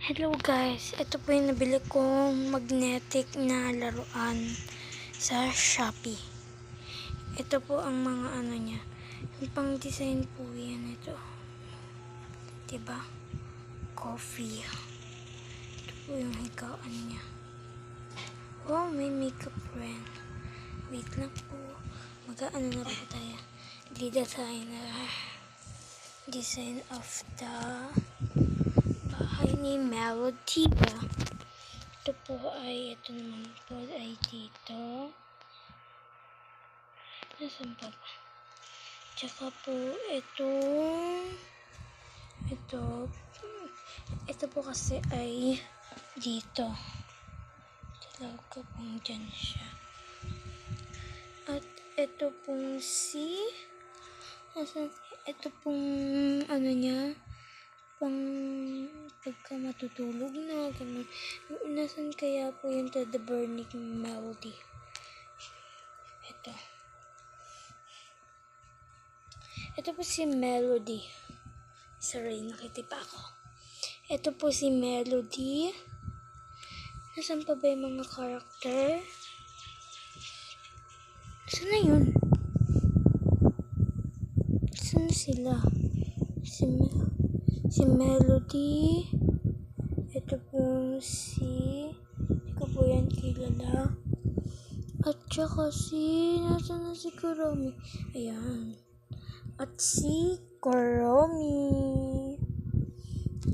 Hello guys, ito po yung nabili kong magnetic na laruan sa Shopee. Ito po ang mga ano niya. Yung pang design po yan ito. Diba? Coffee. Ito po yung higaan niya. Oh, may makeup brand. Wait lang po. Mag-ano na po tayo. The. Design of the bahay ni Melody ba? Ito po ay, ito naman po ay dito. Nasaan pa ba? Tsaka po ito, ito, ito po kasi ay dito. Talaga pong dyan siya. At ito pong si, ito pong ano niya, pang pagka matutulog na, ganun. Nasaan kaya po yung the burning melody? Ito. Ito po si Melody. Sorry, nakitipa ako. Ito po si Melody. Nasaan pa ba yung mga karakter? Saan na yun? Saan sila? Si si Melody. Ito po si... Hindi ko po yan kilala. At saka si... Nasaan na si Kuromi? Ayan. At si Kuromi.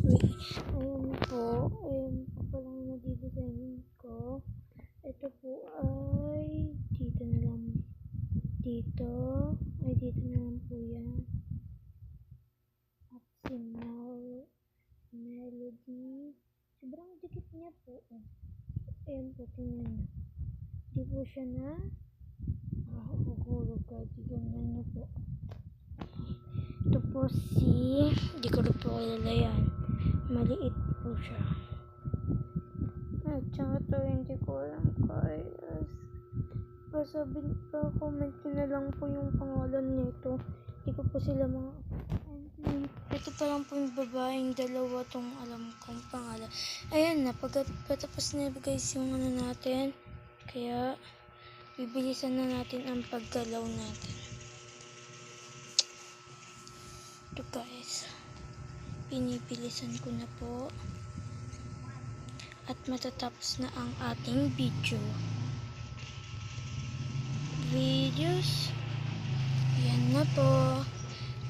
Wait. Ayan po. Ayan po palang nadidesign ko. Ito po ay... Dito na lang. Dito. Ay, dito na lang po yan. Si Mel, Melody. Sobrang dikit niya po. Oh. Ayan po, tingnan niyo. Di po siya na ah, huhulog ka. Di ganyan na po. Ito po si, di ko rin po kilala yan. Maliit po siya. At saka to, hindi ko alam kaya. Pasabi pa, comment nyo na lang po yung pangalan nito. Hindi ko po sila mga... Ito pa lang po yung babaeng dalawa tong alam kong pangalan. Ayan na, pagkatapos na guys yung ano natin. Kaya, bibilisan na natin ang paggalaw natin. Ito guys. Pinibilisan ko na po. At matatapos na ang ating video videos. Yan na po.